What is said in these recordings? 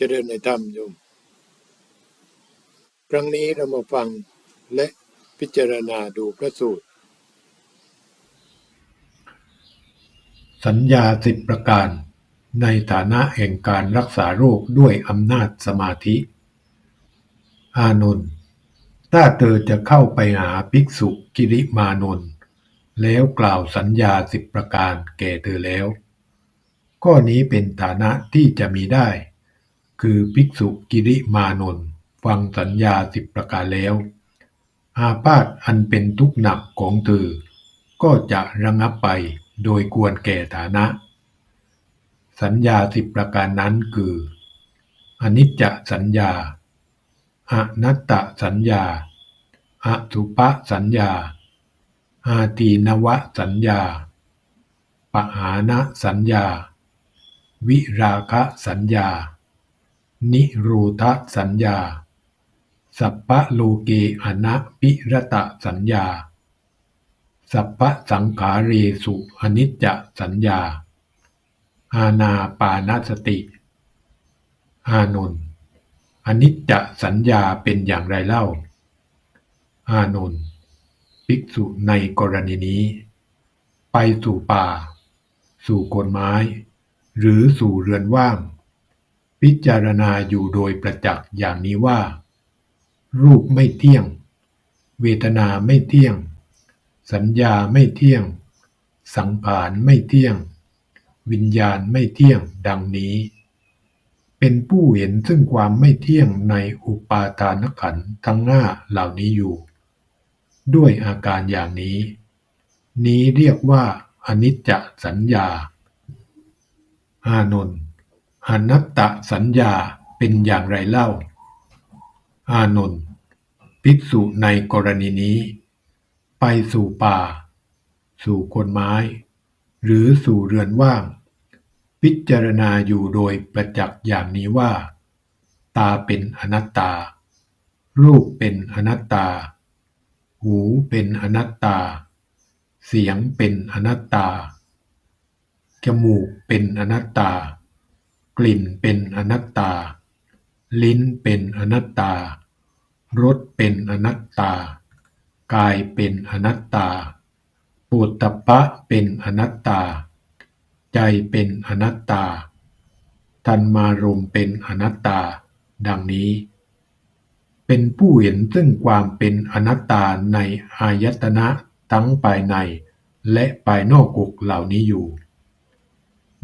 เจริญในธรรมโยมครั้งนี้เรามาฟังและพิจารณาดูพระสูตร สัญญาสิบประการ ในฐานะแห่งการรักษาโรคด้วยอำนาจสมาธิ อานนท์ถ้าเธอจะเข้าไปหาภิกษุกิริมานนท์แล้วกล่าวสัญญาสิบประการแก่เธอแล้ว ข้อนี้เป็นฐานะที่จะมีได้ คือภิกษุกิริมานนท์ฟังสัญญาสิบประการแล้ว อาพาธอันเป็นทุกข์หนักของเธอ ก็จะระงับไปโดยควรแก่ฐานะ สัญญาสิบประการนั้นคือ อนิจจสัญญา อนัตตสัญญา อสุปะสัญญา อาตีนวสัญญา ปหานะสัญญา วิราคะสัญญา นิรูทสัญญา สัพพะโลเกอนะปิรตสัญญา สัพพะสังขาเรสุอนิจจสัญญา อาณาปานสติ อานนท์อนิจจสัญญาเป็นอย่างไรเล่า อานนท์ภิกษุในกรณีนี้ ไปสู่ป่า สู่โคนไม้ หรือสู่เรือนว่าง พิจารณาอยู่โดยประจักษ์อย่างนี้ว่า รูปไม่เที่ยง เวทนาไม่เที่ยง สัญญาไม่เที่ยง สังขารไม่เที่ยง วิญญาณไม่เที่ยงดังนี้ เป็นผู้เห็นซึ่งความไม่เที่ยงในอุปาทานขันธ์ทั้งห้าเหล่านี้อยู่ ด้วยอาการอย่างนี้ นี้เรียกว่าอนิจจสัญญา อานนท์ อนัตตสัญญาเป็นอย่างไรเล่า อานนท์ภิกษุในกรณีนี้ ไปสู่ป่า สู่คนไม้ หรือสู่เรือนว่าง พิจารณาอยู่โดยประจักษ์อย่างนี้ว่า ตาเป็นอนัตตา รูปเป็นอนัตตา หูเป็นอนัตตา เสียงเป็นอนัตตา จมูกเป็นอนัตตา กลิ่นเป็นอนัตตา ลิ้นเป็นอนัตตา รสเป็นอนัตตา กายเป็นอนัตตา ปุตตะปะเป็นอนัตตา ใจเป็นอนัตตาทันมารมเป็นอนัตตา ดังนี้ เป็นผู้เห็นซึ่งความเป็นอนัตตาในอายตนะทั้งภายใน และภายนอกกุกเหล่านี้อยู่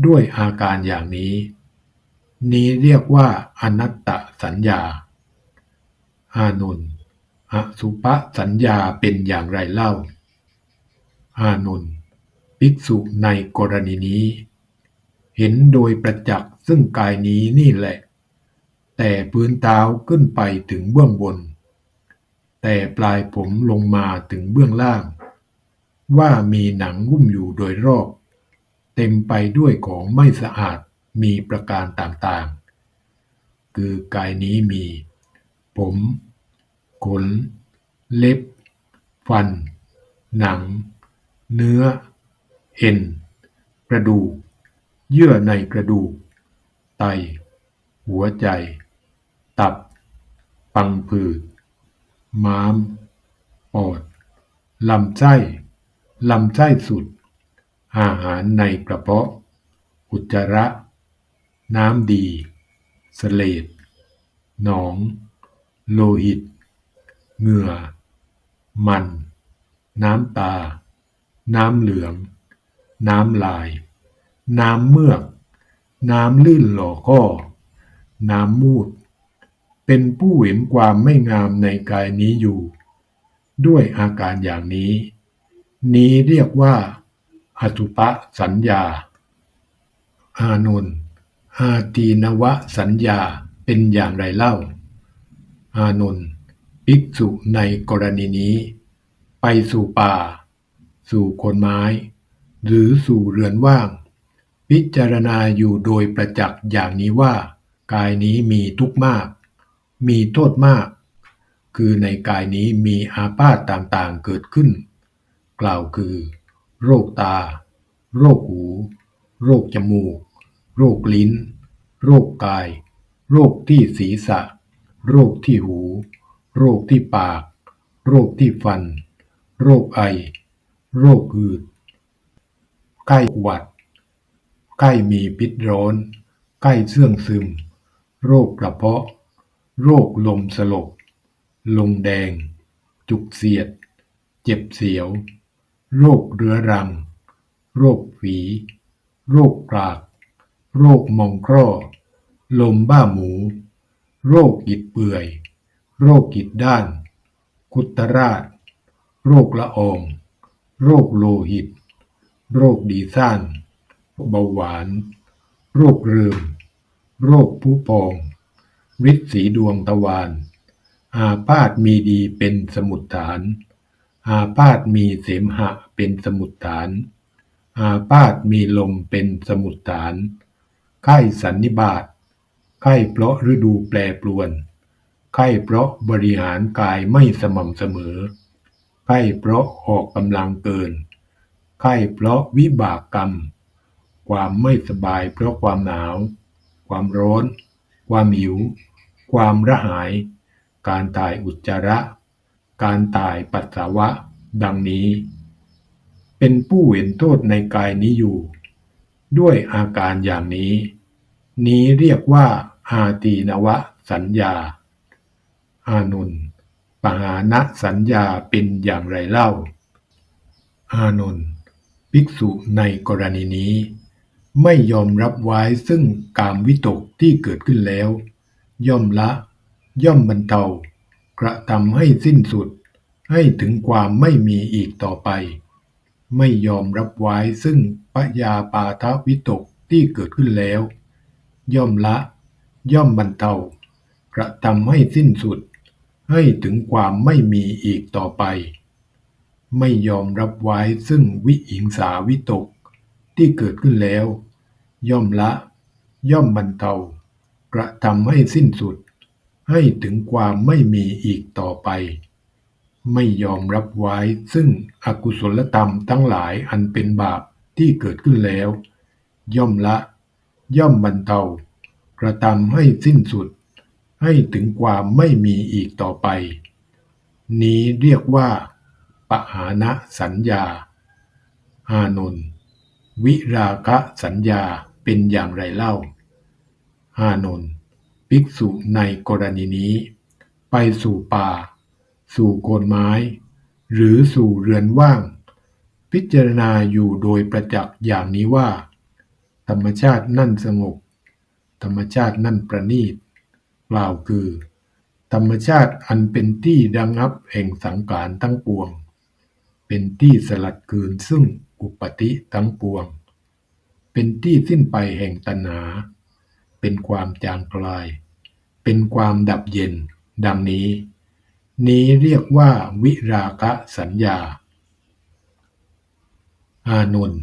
ด้วยอาการอย่างนี้ นี้เรียกว่าอนัตตสัญญา อานนท์อสุปสัญญาเป็นอย่างไรเล่า อานนท์ภิกษุในกรณีนี้ เห็นโดยประจักษ์ซึ่งกายนี้นี่แหละ แต่พื้นเท้าขึ้นไปถึงเบื้องบน แต่ปลายผมลงมาถึงเบื้องล่าง ว่ามีหนังหุ้มอยู่โดยรอบ เต็มไปด้วยของไม่สะอาด มีประการต่างๆ คือกายนี้มี ผม ขน เล็บ ฟัน หนัง เนื้อ เอ็น กระดูก เยื่อในกระดูก ไต หัวใจ ตับ ปังผืด ม้าม ปอด ลำไส้ ลำไส้สุด อาหารในกระเพาะ อุจจาระ น้ำดีเสลดหนองโลหิตเหงื่อมันน้ำตาน้ำเหลืองน้ำลายน้ำเมือกน้ำลื่นหล่อข้อน้ำมูด เป็นผู้เห็นความไม่งามในกายนี้อยู่ ด้วยอาการอย่างนี้ นี้เรียกว่าอสุปะสัญญา อานนท์ อาตีนวสัญญาเป็นอย่างไรเล่า อานนท์ภิกษุในกรณีนี้ ไปสู่ป่า สู่คนไม้ หรือสู่เรือนว่าง พิจารณาอยู่โดยประจักษ์อย่างนี้ว่า กายนี้มีทุกข์มาก มีโทษมาก คือในกายนี้มีอาพาธต่างๆเกิดขึ้น กล่าวคือ โรคตา โรคหู โรคจมูก รคลิ้นโรคกายโรคที่ศีรษะโรคที่หูโรคที่ปากโรคที่ฟันโรคไอโรคหืด ไข้หวัด ไข้มีพิษร้อน ไข้เสื่องซึม โรคกระเพาะ โรคลมสลบลงแดง จุกเสียด เจ็บเสียว โรคเรื้อรัง โรคฝี โรคกราก โรคมองคร่อ ลมบ้าหมู โรคกิดเปื่อย โรคกิดด้านคุตราช โรคละออง โรคโลหิต โรคดีซ่านเบาหวาน โรคเริมโรคผู้พองฤทธิ์สีดวงตะวาน อาพาธมีดีเป็นสมุดฐาน อาพาธมีเสมหะเป็นสมุดฐาน อาพาธมีลมเป็นสมุดฐาน ไข้สันนิบาต ไข้เพราะฤดูแปรปรวน ไข้เพราะบริหารกายไม่สม่ำเสมอ ไข้เพราะออกกำลังเกิน ไข้เพราะวิบากกรรม ความไม่สบายเพราะความหนาว ความร้อน ความหิว ความระหาย การถ่ายอุจจาระ การถ่ายปัสสาวะ ดังนี้ เป็นผู้เห็นโทษในกายนี้อยู่ ด้วยอาการอย่างนี้ นี้เรียกว่า อาตีนวสัญญา อานนปหานะสัญญาเป็นอย่างไรเล่า อานนท์ภิกษุในกรณีนี้ ไม่ยอมรับไว้ซึ่งกามวิตกที่เกิดขึ้นแล้ว ย่อมละ ย่อมบรรเทากระทำให้สิ้นสุด ให้ถึงความไม่มีอีกต่อไป ไม่ยอมรับไว้ซึ่งปยาปาทวิตกที่เกิดขึ้นแล้ว ย่อมละ ย่อมบรรเทากระทำให้สิ้นสุด ให้ถึงความไม่มีอีกต่อไป ไม่ยอมรับไว้ซึ่งวิหิงสาวิตกที่เกิดขึ้นแล้ว ย่อมละ ย่อมบรรเทากระทำให้สิ้นสุด ให้ถึงความไม่มีอีกต่อไป ไม่ยอมรับไว้ซึ่งอกุศลธรรมทั้งหลายอันเป็นบาปที่เกิดขึ้นแล้ว ย่อมละ ย่อมบรรเทากระทำให้สิ้นสุด ให้ถึงความไม่มีอีกต่อไป นี้เรียกว่า ปหานะสัญญา อานนท์วิราคะสัญญาเป็นอย่างไรเล่า อานนท์ภิกษุในกรณีนี้ ไปสู่ป่า สู่โคนไม้ หรือสู่เรือนว่าง พิจารณาอยู่โดยประจักษ์อย่างนี้ว่า ธรรมชาตินั่นสงบ ธรรมชาตินั่นประณีตกล่าวคือ ธรรมชาติอันเป็นที่ระงับแห่งสังขารทั้งปวง เป็นที่สลัดคืนซึ่งอุปติทั้งปวง เป็นที่สิ้นไปแห่งตัณหา เป็นความจางคลาย เป็นความดับเย็น ดังนี้ นี้เรียกว่าวิราคะสัญญา อานนท์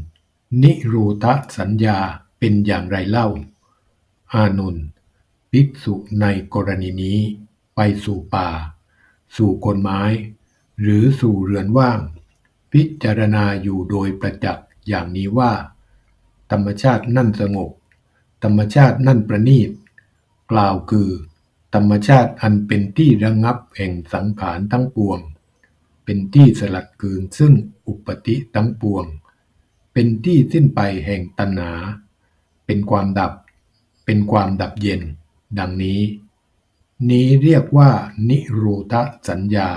นิรูทะสัญญาเป็นอย่างไรเล่า อานนท์ ภิกษุในกรณีนี้ไปสู่ป่า สู่โคนไม้ หรือสู่เรือนว่าง พิจารณาอยู่โดยประจักษ์อย่างนี้ว่า ธรรมชาตินั่นสงบ ธรรมชาตินั่นประณีต กล่าวคือ ธรรมชาติอันเป็นที่ระงับแห่งสังขารทั้งปวง เป็นที่สลัดคืนซึ่งอุปติทั้งปวง เป็นที่สิ้นไปแห่งตัณหา เป็นความดับ เป็นความดับเย็น ดังนี้ นี้เรียกว่านิโรธสัญญา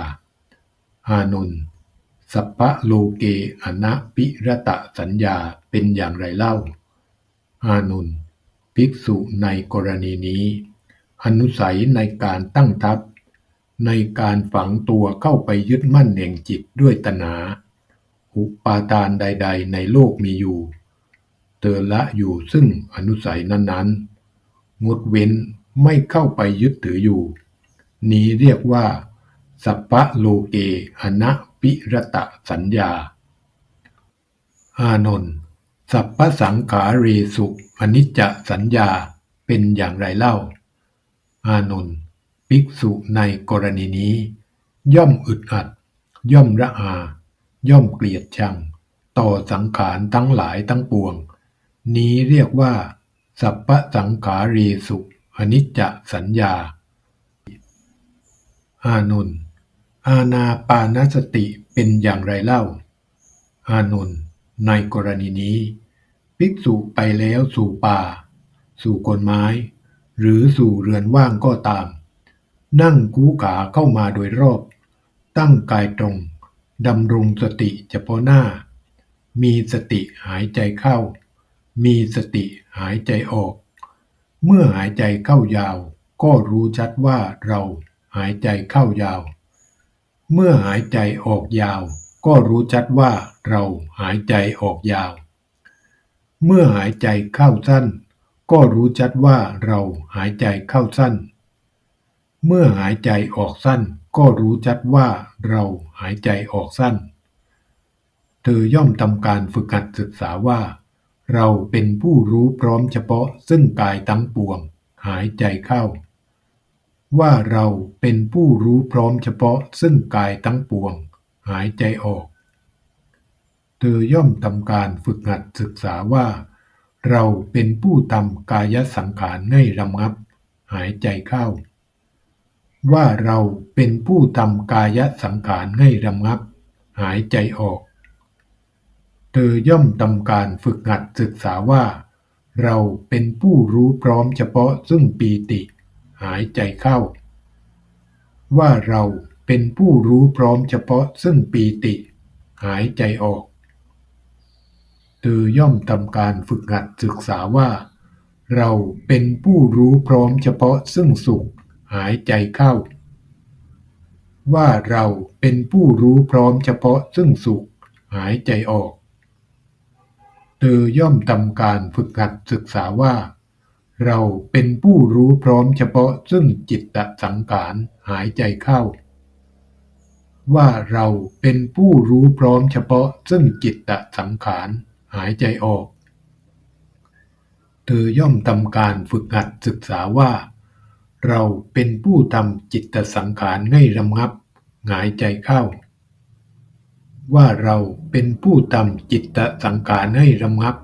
อานุนสัพพะโลเกอนะปิรตะสัญญาเป็นอย่างไรเล่า อานุนภิกษุในกรณีนี้ อนุสัยในการตั้งทัพ ในการฝังตัวเข้าไปยึดมั่นแห่งจิตด้วยตนา อุปาทานใด ๆ ในโลกมีอยู่ เธอละอยู่ซึ่งอนุสัยนั้นๆ งดเว้นไม่เข้าไปยึดถืออยู่ นี้เรียกว่า สัพพะโลเกอนะปิรตะสัญญา อานนท์สัพพสังขาเรสุอนิจจสัญญาเป็นอย่างไรเล่า อานนท์ภิกษุในกรณีนี้ ย่อมอึดอัด ย่อมระอา ย่อมเกลียดชัง ต่อสังขารทั้งหลายทั้งปวง นี้เรียกว่า สัพพสังขาเรสุอนิจจสัญญา อานนท์อาณาปานสติเป็นอย่างไรเล่า อานนท์ในกรณีนี้ ภิกษุไปแล้วสู่ป่า สู่กนไม้ หรือสู่เรือนว่างก็ตาม นั่งกู้ขาเข้ามาโดยรอบ ตั้งกายตรงดำรงสติเฉพาะหน้า มีสติหายใจเข้า มีสติหายใจออก เมื่อหายใจเข้ายาว ก็รู้ชัดว่าเราหายใจเข้ายาว เมื่อหายใจออกยาว ก็รู้ชัดว่าเราหายใจออกยาว เมื่อหายใจเข้าสั้น ก็รู้ชัดว่าเราหายใจเข้าสั้น เมื่อหายใจออกสั้น ก็รู้ชัดว่าเราหายใจออกสั้น เธอย่อมทำการฝึกหัดศึกษาว่า เราเป็นผู้รู้พร้อมเฉพาะซึ่งกายทั้งปวง หายใจเข้า ว่าเราเป็นผู้รู้พร้อมเฉพาะซึ่งกายทั้งปวง หายใจออก เธอย่อมทำการฝึกหัดศึกษาว่า เราเป็นผู้ทำกายสังขารให้รำงับ หายใจเข้า ว่าเราเป็นผู้ทำกายสังขารให้รำงับ หายใจออก เธอย่อมทำการฝึกหัดศึกษาว่า เราเป็นผู้รู้พร้อมเฉพาะซึ่งปีติ หายใจเข้า ว่าเราเป็นผู้รู้พร้อมเฉพาะซึ่งปีติ หายใจออก เธอย่อมทำการฝึกหัดศึกษาว่า เราเป็นผู้รู้พร้อมเฉพาะซึ่งสุขหายใจเข้า ว่าเราเป็นผู้รู้พร้อมเฉพาะซึ่งสุขหายใจออก เธอย่อมทำการฝึกหัดศึกษาว่า เราเป็นผู้รู้พร้อมเฉพาะซึ่งจิตตสังขารหายใจเข้าว่าเราเป็นผู้รู้พร้อมเฉพาะซึ่งจิตตสังขาร หายใจออก เธอย่อมทำการฝึกหัดศึกษาว่า เราเป็นผู้ทำจิตสังขารให้รำงับ หายใจเข้า ว่าเราเป็นผู้ทำจิตตสังขารให้รำงับ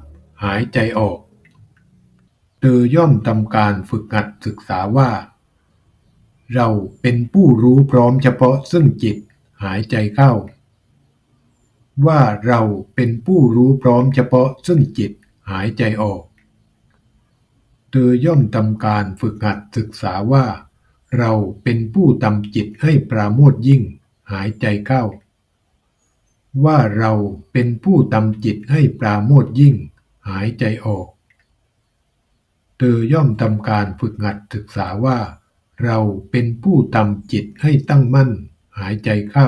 หายใจออก เธอย่อมทำการฝึกหัดศึกษาว่า เราเป็นผู้รู้พร้อมเฉพาะซึ่งจิตหายใจเข้า ว่าเราเป็นผู้รู้พร้อมเฉพาะซึ่งจิตหายใจออก เธอย่อมทำการฝึกหัดศึกษาว่า เราเป็นผู้ทำจิตให้ปราโมทยิ่ง หายใจเข้า ว่าเราเป็นผู้ทำจิตให้ปราโมทย์ยิ่ง หายใจออก เธอย่อมทำการฝึกหัดศึกษาว่า เราเป็นผู้ทำจิตให้ตั้งมั่น หายใจเข้า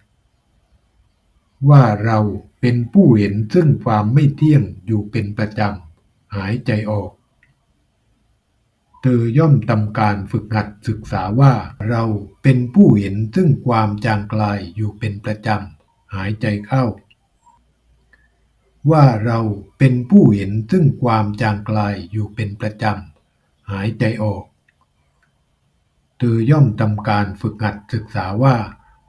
ว่าเราเป็นผู้เห็นซึ่งความไม่เที่ยงอยู่เป็นประจำ หายใจออก เธอย่อมทำการฝึกหัดศึกษาว่าเราเป็นผู้เห็นซึ่งความจางกลายอยู่เป็นประจำ หายใจเข้า ว่าเราเป็นผู้เห็นซึ่งความจางกลายอยู่เป็นประจำ หายใจออก เธอย่อมทำการฝึกหัดศึกษาว่า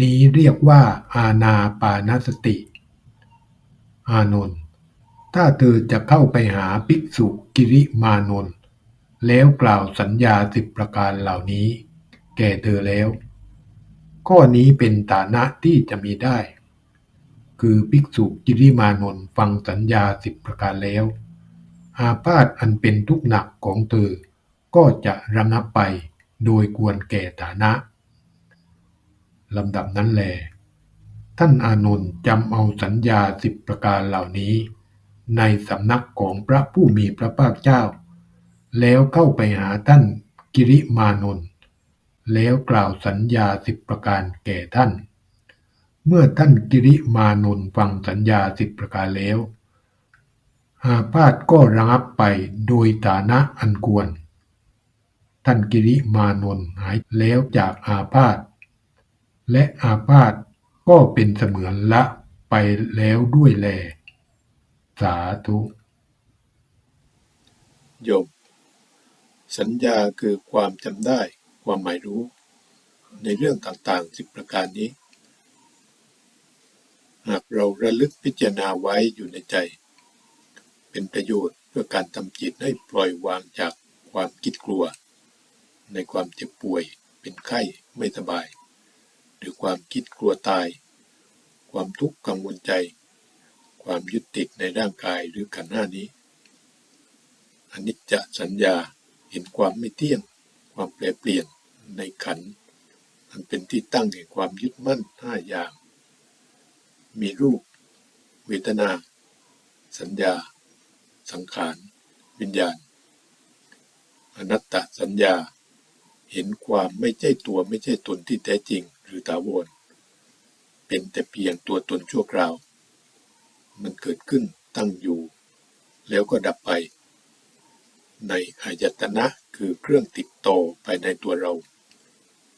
นี้เรียกว่าอาณาปานสติ อานนท์ถ้าเธอจะเข้าไปหาภิกษุกิริมานนท์แล้วกล่าวสัญญาสิบประการเหล่านี้ แก่เธอแล้ว ข้อนี้เป็นฐานะที่จะมีได้ คือภิกษุกิริมานนท์ฟังสัญญาสิบประการแล้ว อาพาธอันเป็นทุกข์หนักของเธอก็จะระงับไปโดยควรแก่ฐานะ ลำดับนั้นแล ท่านอานนท์จำเอาสัญญาสิบประการเหล่านี้ ในสำนักของพระผู้มีพระภาคเจ้า แล้วเข้าไปหาท่านกิริมานนท์แล้วกล่าวสัญญาสิบประการแก่ท่าน เมื่อท่านกิริมานนท์ฟังสัญญาสิบประการแล้ว อาพาธก็ระงับไปโดยฐานะอันควร ท่านกิริมานนท์หายแล้วจากอาพาธ และอาพาธก็เป็นเสมือนละไปแล้วด้วยแล สาธุโยมสัญญาคือความจำได้ความหมายรู้ ในเรื่องต่างๆสิบประการนี้ หากเราระลึกพิจารณาไว้อยู่ในใจ เป็นประโยชน์เพื่อการทำจิตให้ปล่อยวางจากความคิดกลัว ในความเจ็บป่วยเป็นไข้ไม่สบาย หรือความคิดกลัวตาย ความทุกข์กังวลใจ ความยึดติดในร่างกายหรือขันธ์ห้านี้อนิจจสัญญาเห็นความไม่เที่ยง ความแปรเปลี่ยนในขันอันเป็นที่ตั้งแห่งความยึดมั่นห้าอย่าง มีรูป เวทนา สัญญา สังขาร วิญญาณ อนัตตสัญญา เห็นความไม่ใช่ตัวไม่ใช่ตนที่แท้จริง หรือถาวร เป็นแต่เพียงตัวตนชั่วคราว มันเกิดขึ้นตั้งอยู่ แล้วก็ดับไป ในอายตนะคือเครื่องติดต่อภายในตัวเรา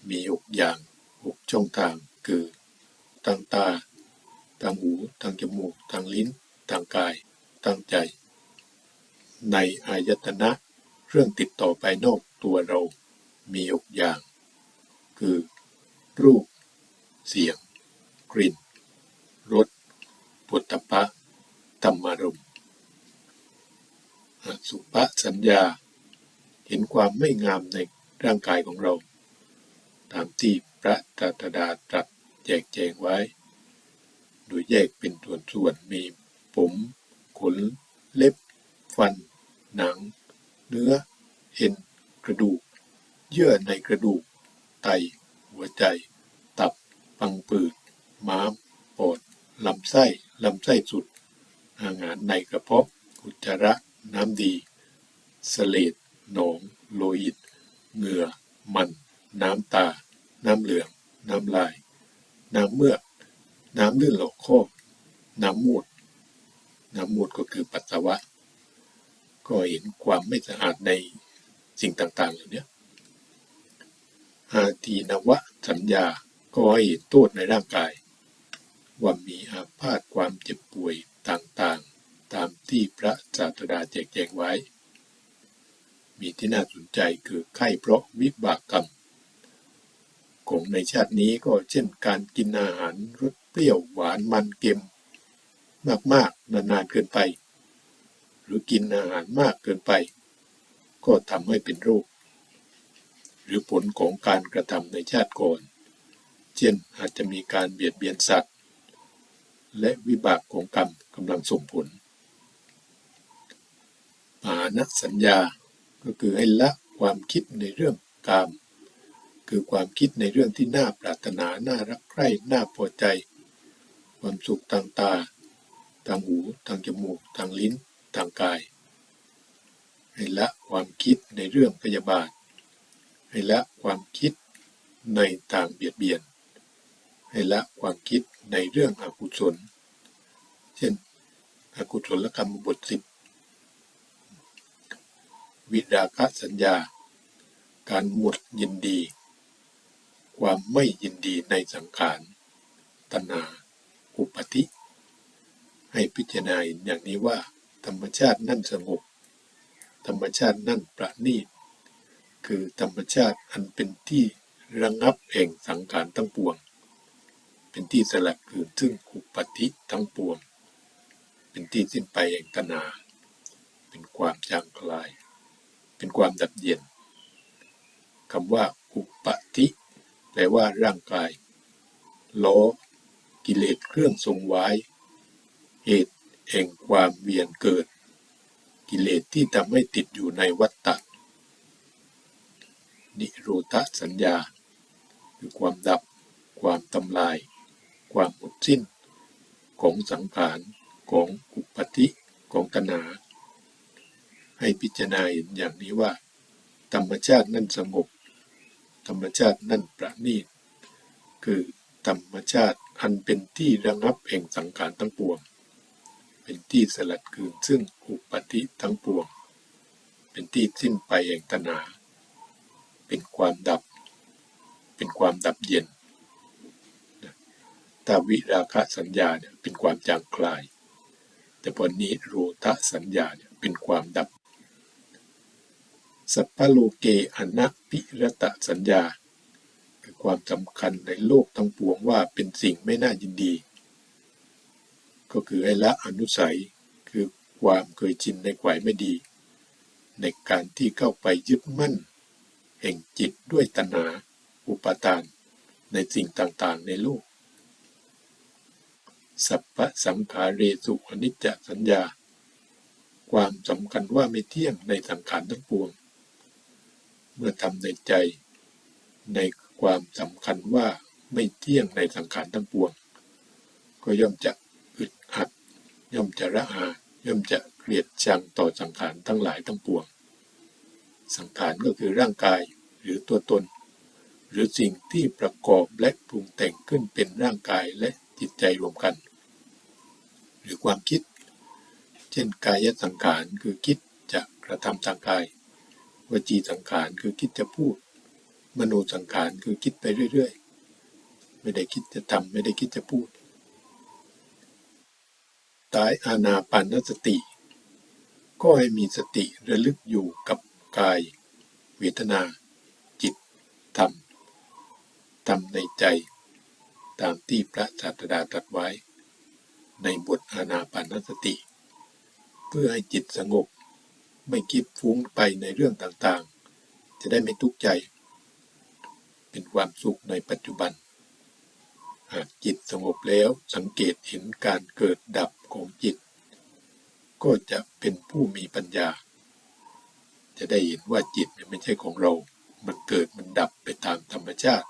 มีหกอย่างหกช่องทางคือทางตา ทางหู ทางจมูก ทางลิ้น ทางกาย ทางใจ ในอายตนะ เครื่องติดต่อภายนอกตัวเรา มีหกอย่าง คือ รูป เสียง กลิ่นรสปุถะพะธรรมารมสุภสัญญา เห็นความไม่งามในร่างกายของเรา ตามที่พระตถาดาตรัสแจกแจงไว้ โดยแยกเป็นส่วนๆมีผม ขน เล็บ ฟัน หนัง เนื้อ เอ็น กระดูก เยื่อในกระดูก ไต หัวใจ บปังผืดม้ามปอดลำไส้ลำไส้สุด อาหารในกระเพาะอุจจาระ น้ำดีสเลดหนอง โลหิต เหงื่อ มัน น้ำตา น้ำเหลือง น้ำลาย น้ำเมือก น้ำลื่นหลอกข้อน้ำมูด น้ำมูดก็คือปัสสาวะ ก็เห็นความไม่สะอาดในสิ่งต่างๆเหล่านี้อาทีนวะสัญญา ก็ให้เห็นโทษในร่างกาย ว่ามีอาพาธความเจ็บป่วยต่างๆ ตามที่พระศาสดาแจกแจงไว้ มีที่น่าสนใจคือไข้เพราะวิบากกรรมของในชาตินี้ก็เช่นการกินอาหารรสเปรี้ยวหวานมันเค็ม มากๆ นานๆเกินไป หรือกินอาหารมากเกินไป ก็ทำให้เป็นโรคหรือผลของการกระทำในชาติก่อน เช่น อาจจะมีการเบียดเบียนสัตว์ และวิบากของกรรมกำลังส่งผลปานะสัญญาก็คือให้ละความคิดในเรื่องกาม คือความคิดในเรื่องที่น่าปรารถนา น่ารักใคร่ น่าพอใจ ความสุขทางตา ทางหู ทางจมูก ทางลิ้น ทางกาย ให้ละความคิดในเรื่องพยาบาท ให้ละความคิดในทางเบียดเบียน ให้ละความคิดในเรื่องอกุศล เช่น อกุศลกรรมบทสิบวิราคะสัญญา การหมดยินดี ความไม่ยินดีในสังขารตนาอุปธิ ให้พิจารณาอย่างนี้ว่า ธรรมชาตินั่นสงบ ธรรมชาตินั่นประณีต คือธรรมชาติอันเป็นที่ระงับแห่งสังขารทั้งปวง เป็นที่สลัดคืนซึ่งอุปธิทั้งปวง เป็นที่สิ้นไปแห่งตนา เป็นความจางคลาย เป็นความดับเย็นคำว่าอุปธิแปลว่าร่างกาย ล้อ กิเลสเครื่องทรงไว้ เหตุแห่งความเวียนเกิด กิเลสที่ทำให้ติดอยู่ในวัฏฏะนิโรธสัญญา คือความดับ ความทำลาย ความหมดสิ้น ของสังขารของอุปธิของตนาให้พิจารณาเห็นอย่างนี้ว่า ธรรมชาตินั่นสงบ ธรรมชาตินั่นประณีต คือธรรมชาติอันเป็นที่ระงับแห่งสังขารทั้งปวง เป็นที่สลัดคืนซึ่งอุปธิทั้งปวง เป็นที่สิ้นไปแห่งตนาเป็นความดับ เป็นความดับเย็น ถ้าวิราคะสัญญาเนี่ยเป็นความจางคลาย แต่พอนี้โรทะสัญญาเนี่ยเป็นความดับ สัพพโลเกอนัปปิรตะสัญญาคือความสำคัญในโลกทั้งปวงว่าเป็นสิ่งไม่น่ายินดี ก็คือให้ละอนุสัยคือความเคยชินในขวายไม่ดี ในการที่เข้าไปยึดมั่น แห่งจิตด้วยตัณหาอุปาทาน ในสิ่งต่างๆในโลก สัพพะสังขาเรสุอนิจจสัญญา ความสำคัญว่าไม่เที่ยงในสังขารทั้งปวง เมื่อทำในใจ ในความสำคัญว่าไม่เที่ยงในสังขารทั้งปวง ก็ย่อมจะอึดอัด ย่อมจะระอา ย่อมจะเกลียดชังต่อสังขารทั้งหลายทั้งปวง สังขารก็คือร่างกายหรือตัวตน หรือสิ่งที่ประกอบและปรุงแต่งขึ้นเป็นร่างกายและจิตใจรวมกัน หรือความคิด เช่นกายสังขารคือคิดจะกระทำทางกาย วจีสังขารคือคิดจะพูด มโนสังขารคือคิดไปเรื่อยๆ ไม่ได้คิดจะทำไม่ได้คิดจะพูด ตายอาณาปานสติ ก็ให้มีสติระลึกอยู่กับกาย เวทนา จิตธรรมธรรมในใจ ตามที่พระศาสดาตรัสไว้ ในบทอาณาปานสติ เพื่อให้จิตสงบ ไม่คิดฟุ้งไปในเรื่องต่างๆ จะได้ไม่ทุกข์ใจ เป็นความสุขในปัจจุบัน หากจิตสงบแล้วสังเกตเห็นการเกิดดับของจิต ก็จะเป็นผู้มีปัญญา จะได้เห็นว่าจิตเนี่ยไม่ใช่ของเรา มันเกิดมันดับไปตามธรรมชาติ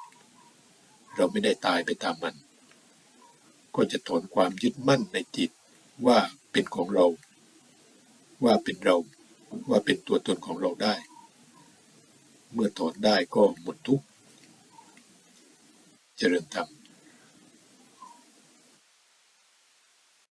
เราไม่ได้ตายไปตามมัน ก็จะถอนความยึดมั่นในจิตว่าเป็นของเรา ว่าเป็นเรา ว่าเป็นตัวตนของเราได้ เมื่อถอนได้ก็หมดทุกข์เจริญธรรม